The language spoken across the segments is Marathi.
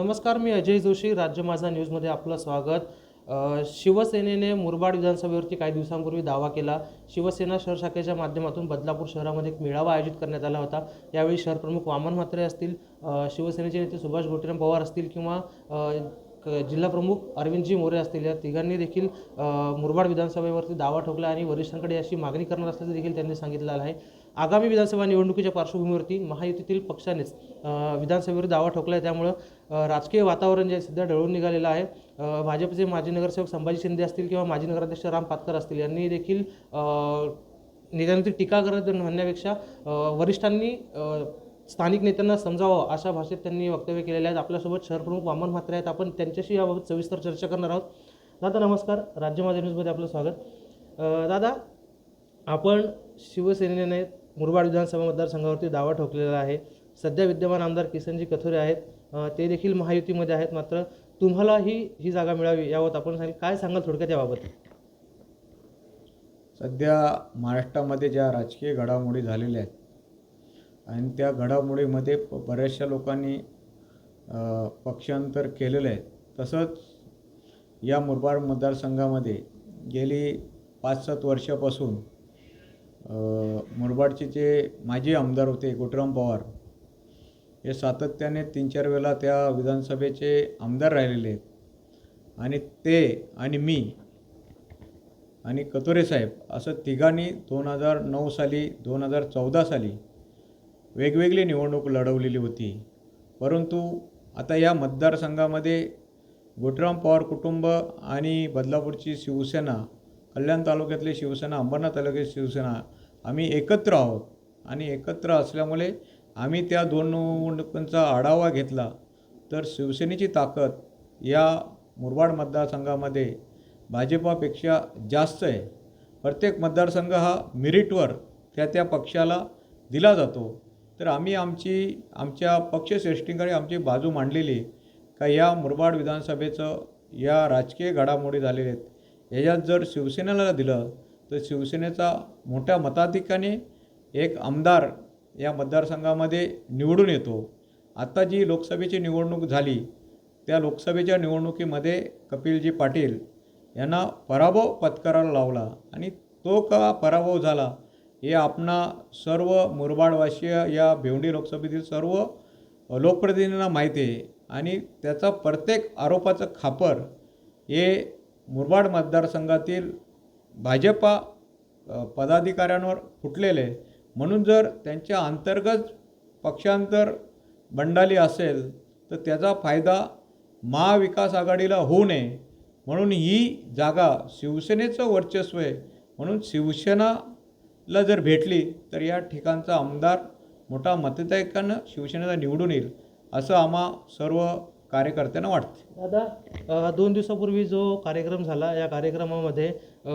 नमस्कार मी अजय जोशी राज्य माझा न्यूजमध्ये आपलं स्वागत. शिवसेनेने मुरबाड विधानसभेवरती काही दिवसांपूर्वी दावा केला. शिवसेना शहर शाखेच्या माध्यमातून बदलापूर शहरामध्ये एक मेळावा आयोजित करण्यात आला होता. यावेळी शहरप्रमुख वामन म्हात्रे असतील शिवसेनेचे नेते सुभाष गोटीराम पवार असतील किंवा जिल्हाप्रमुख अरविंदजी मोरे असतील. या तिघांनी देखील मुरबाड विधानसभेवरती दावा ठोकला आणि वरिष्ठांकडे अशी मागणी करणार असल्याचं देखील त्यांनी सांगितलं आहे. आगामी विधानसभा निवडणुकीच्या पार्श्वभूमीवरती महायुतीतील पक्षानेच विधानसभेवर दावा ठोकला आहे त्यामुळं राजकीय वातावरण जे सध्या ढळून निघालेलं आहे भाजपचे माजी नगरसेवक संभाजी शिंदे असतील किंवा माजी नगराध्यक्ष राम पातकर असतील यांनी देखील अ, नेत्यांवरती टीका करत म्हणण्यापेक्षा वरिष्ठांनी स्थानिक नेत्यांना समजावं अशा भाषेत त्यांनी वक्तव्य केलेले आहेत. आपल्यासोबत शहरप्रमुख वामन म्हात्रे आहेत. आपण त्यांच्याशी याबाबत सविस्तर चर्चा करणार आहोत. दादा नमस्कार. राज्य माझ्या न्यूजमध्ये आपलं स्वागत. दादा आपण शिवसेनेने मुरबाड विधानसभा मतदारसंघावरती दावा ठोकलेला आहे. सध्या विद्यमान आमदार किसनजी कथोरे आहेत. ते देखील महायुतीमध्ये आहेत. मात्र तुम्हालाही ही जागा मिळावी याबाबत आपण सांगितलं काय सांगाल थोडक्यात याबाबत? सध्या महाराष्ट्रामध्ये ज्या राजकीय घडामोडी झालेल्या आहेत आणि त्या घडामोडीमध्ये बऱ्याचशा लोकांनी पक्षांतर केलेलं आहे. तसंच या मुरबाड मतदारसंघामध्ये गेली पाच सात वर्षापासून मुरबाडचे जे माजी आमदार होते गोटराम पवार हे सातत्याने तीन चार वेळा त्या विधानसभेचे आमदार राहिलेले आहेत. आणि ते आणि मी आणि कतोरे साहेब असं तिघांनी दोन हजार नऊ साली दोन हजार चौदा साली वेगवेगळी निवडणूक लढवलेली होती. परंतु आता या मतदारसंघामध्ये गोटराम पवार कुटुंब आणि बदलापूरची शिवसेना कल्याण तालुक्यातली शिवसेना अंबरनाथ तालुक्यातली शिवसेना आम्ही एकत्र आहोत. आणि एकत्र असल्यामुळे आम्ही त्या दोन निवडणुकांचा आढावा घेतला. तर शिवसेनेची ताकद या मुरबाड मतदारसंघामध्ये भाजपापेक्षा जास्त आहे. प्रत्येक मतदारसंघ हा मेरिटवर त्या त्या पक्षाला दिला जातो. तर आम्ही आमची आमच्या पक्षश्रेष्ठींकडे आमची बाजू मांडलेली का या मुरबाड विधानसभेचं या राजकीय घडामोडी झालेल्या आहेत. याच्यात जर शिवसेनेला दिलं तर शिवसेनेचा मोठ्या मताधिकाने एक आमदार या मतदारसंघामध्ये निवडून येतो. आत्ता जी लोकसभेची निवडणूक झाली त्या लोकसभेच्या निवडणुकीमध्ये कपिलजी पाटील यांना पराभव पत्करायला लावला आणि तो का पराभव झाला हे आपणा सर्व मुरबाडवासीय या भेवंडी लोकसभेतील सर्व लोकप्रतिनिधींना माहिती आहे. आणि त्याचा प्रत्येक आरोपाचं खापर हे मुरबाड मतदारसंघातील भाजपा पदाधिकाऱ्यांवर फुटलेले. म्हणून जर त्यांच्या अंतर्गत पक्षांतर बंडाली असेल तर त्याचा फायदा महाविकास आघाडीला होऊ नये. म्हणून ही जागा शिवसेनेचं वर्चस्व आहे. म्हणून शिवसेनाला जर भेटली तर या ठिकाणचा आमदार मोठा मतदायकानं शिवसेनेला निवडून येईल असं आम्हा सर्व कार्यकर्त्यांना वाटते. दादा दोन दिवसापूर्वी जो कार्यक्रम झाला या कार्यक्रमामध्ये अ,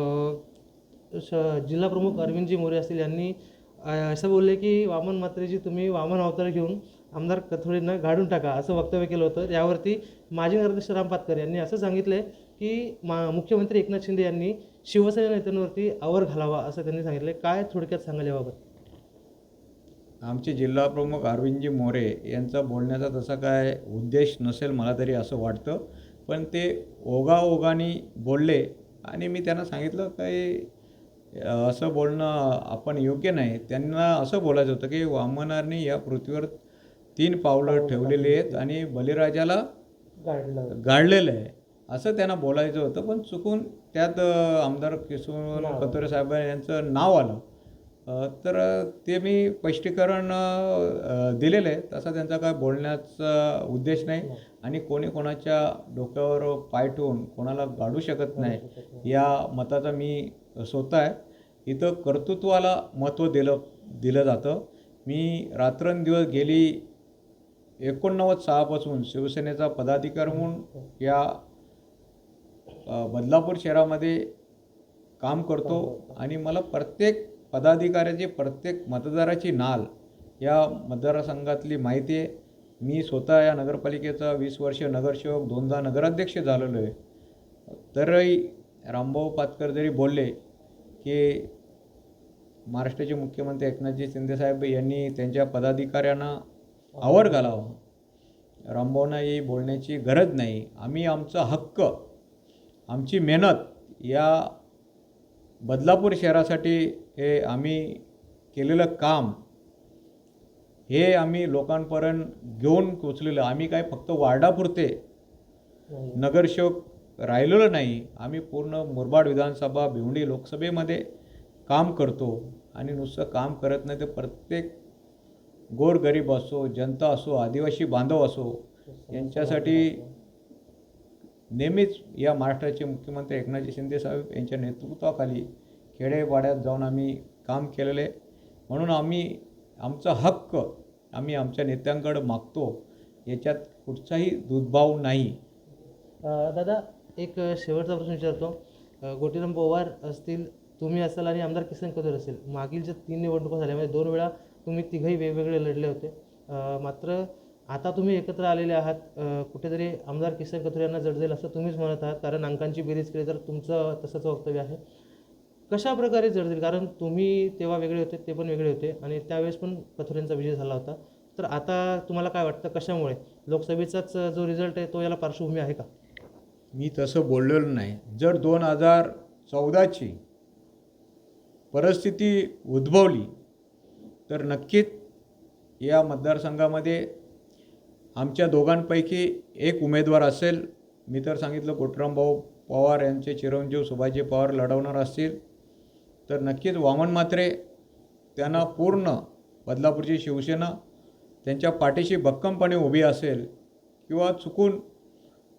श जिल्हाप्रमुख अरविंदजी मोरे असतील यांनी असं बोलले की वामन मात्रेजी तुम्ही वामन अवतार घेऊन आमदार कथोडींना गाडून टाका असं वक्तव्य केलं होतं. यावरती माजी नगराध्यक्ष राम पातकर यांनी असं सांगितलं की मा मुख्यमंत्री एकनाथ शिंदे यांनी शिवसेना नेत्यांवरती आवर घालावा असं त्यांनी सांगितलं. काय थोडक्यात सांगाल याबाबत? आमचे जिल्हाप्रमुख अरविंदजी मोरे यांचा बोलण्याचा तसा काय उद्देश नसेल मला तरी असं वाटतं. पण ते ओघाओघाने बोलले आणि मी त्यांना सांगितलं काही असं बोलणं आपण योग्य नाही. त्यांना असं बोलायचं होतं की वामनाने या पृथ्वीवर तीन पावलं ठेवलेली आहेत आणि बलिराजाला गाडलं. गाडलेलं आहे. असं त्यांना बोलायचं होतं पण चुकून त्यात आमदार किशोर. कतोरे साहेब यांचं नाव आलं. तर ते मी स्पष्टीकरण दिलेलं आहे. तसा त्यांचा काय बोलण्याचा उद्देश नाही. आणि कोणी कोणाच्या डोक्यावर पाय ठेवून कोणाला गाडू शकत नाही या मताचा मी स्वतः आहे. इथं कर्तृत्वाला महत्त्व दिलं दिलं जातं. मी रात्रंदिवस गेली एकोणनव्वद सहापासून शिवसेनेचा पदाधिकारी म्हणून या अ, बदलापूर शहरामध्ये काम करतो. आणि मला प्रत्येक पदाधिकाऱ्याचे प्रत्येक मतदाराची नाल या मतदारसंघातली माहिती आहे. मी स्वतः या नगरपालिकेचा वीस वर्ष नगरसेवक दोनदा नगराध्यक्ष झालेलो आहे. तरही रामभाऊ पातकर जरी बोलले की महाराष्ट्राचे मुख्यमंत्री एकनाथजी शिंदेसाहेब यांनी त्यांच्या पदाधिकाऱ्यांना आवर घालावं. रामभाऊंना ही बोलण्याची गरज नाही. आम्ही आमचा हक्क आमची मेहनत या बदलापूर शहरासाठी हे आम्ही केलेलं काम हे आम्ही लोकांपर्यंत घेऊन पोचलेलं. आम्ही काय फक्त वार्डापुरते नगरसेवक राहिलेलं नाही. आम्ही पूर्ण मुरबाड विधानसभा भिवंडी लोकसभेमध्ये काम करतो आणि नुसतं काम करत नाही तर प्रत्येक गोरगरीब असो जनता असो आदिवासी बांधव असो यांच्यासाठी नेहमीच या महाराष्ट्राचे मुख्यमंत्री एकनाथजी शिंदे साहेब यांच्या नेतृत्वाखाली खेडेपाड्यात जाऊन आम्ही काम केलेलं. आहे म्हणून आम्ही आमचा हक्क आम्ही आमच्या नेत्यांकडे मागतो. याच्यात कुठचाही दुर्भाव नाही. दादा एक शेवटचा प्रश्न विचारतो. गोटीराम पवार असतील तुम्ही असाल आणि आमदार किसन कदर असेल मागील ज्या तीन निवडणुका झाल्या म्हणजे दोन वेळा तुम्ही तिघही वेगवेगळे लढले होते. मात्र आता तुम्ही एकत्र आलेले आहात. कुठेतरी आमदार किसन कथोर यांना जड जाईल असं तुम्हीच म्हणत आहात कारण अंकांची बेरीज केली तर तुमचं तसंच वक्तव्य आहे. कशा प्रकारे जडतील कारण तुम्ही तेव्हा वेगळे होते ते पण वेगळे होते आणि त्यावेळेस पण पथोरेंचा विजय झाला होता. तर आता तुम्हाला काय वाटतं? कशामुळे? लोकसभेचाच जो रिझल्ट आहे तो याला पार्श्वभूमी आहे का? मी तसं बोललेलो नाही. जर दोन हजार चौदाची परिस्थिती उद्भवली तर नक्कीच या मतदारसंघामध्ये आमच्या दोघांपैकी एक उमेदवार असेल. मी तर सांगितलं कोटरामभाऊ पवार यांचे चिरंजीव सुभाजी पवार लढवणार असतील. तर नक्कीच वामन मात्रे त्यांना पूर्ण बदलापूरची शिवसेना त्यांच्या पाठीशी भक्कमपणे उभी असेल किंवा चुकून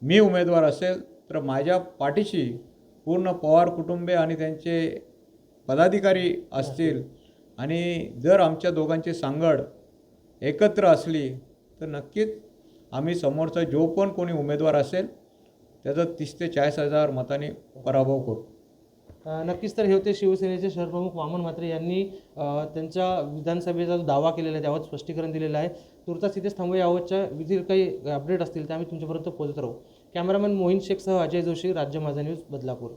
मी उमेदवार असेल तर माझ्या पाठीशी पूर्ण पवार कुटुंबे आणि त्यांचे पदाधिकारी असतील आणि जर आमच्या दोघांची सांगड एकत्र असली तर नक्कीच आम्ही समोरचा जो पण कोणी उमेदवार असेल त्याचा तीस ते चाळीस हजार मताने पराभव करू. नक्कीच तर हे होते शिवसेनेचे शहरप्रमुख वामन म्हात्रे यांनी त्यांच्या विधानसभेचा जो दावा केलेला आहे त्यावर स्पष्टीकरण दिलेलं आहे. तुर्तास इथेच थांबूया. यावतच्या विधी काही अपडेट असतील त्या आम्ही तुमच्यापर्यंत पोहोचत राहू. कॅमेरामॅन मोहिन शेखसह अजय जोशी राज्य माझा न्यूज बदलापूर.